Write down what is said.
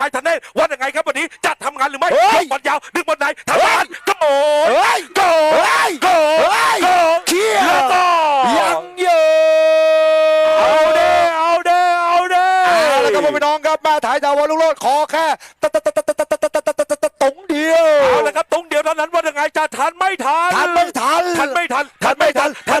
ชายทันได้ว่ายังไงครับวันนี้จะทำงานหรือไม่เฮ้บอลยาวดึงบอลไหนทำงานกระโดดเฮ้โกเฮ้ยโกเฮ้ยโกเชี่ยแล้วก็ยังอยู่เอาเด้เอาเด้เอาเด้อแล้วครับพ่อพี่น้องครับมาถ่ายดาววอลลุกโลดขอแค่ตะตะตะตะตะตะตะตะตะตะตะตงเดียวเอาละครับตรงเดียวเท่านั้นว่ายังไงจะทันไม่ทัน ทันไม่ทัน ทันไม่ทัน ทันไม่ทัน ทัน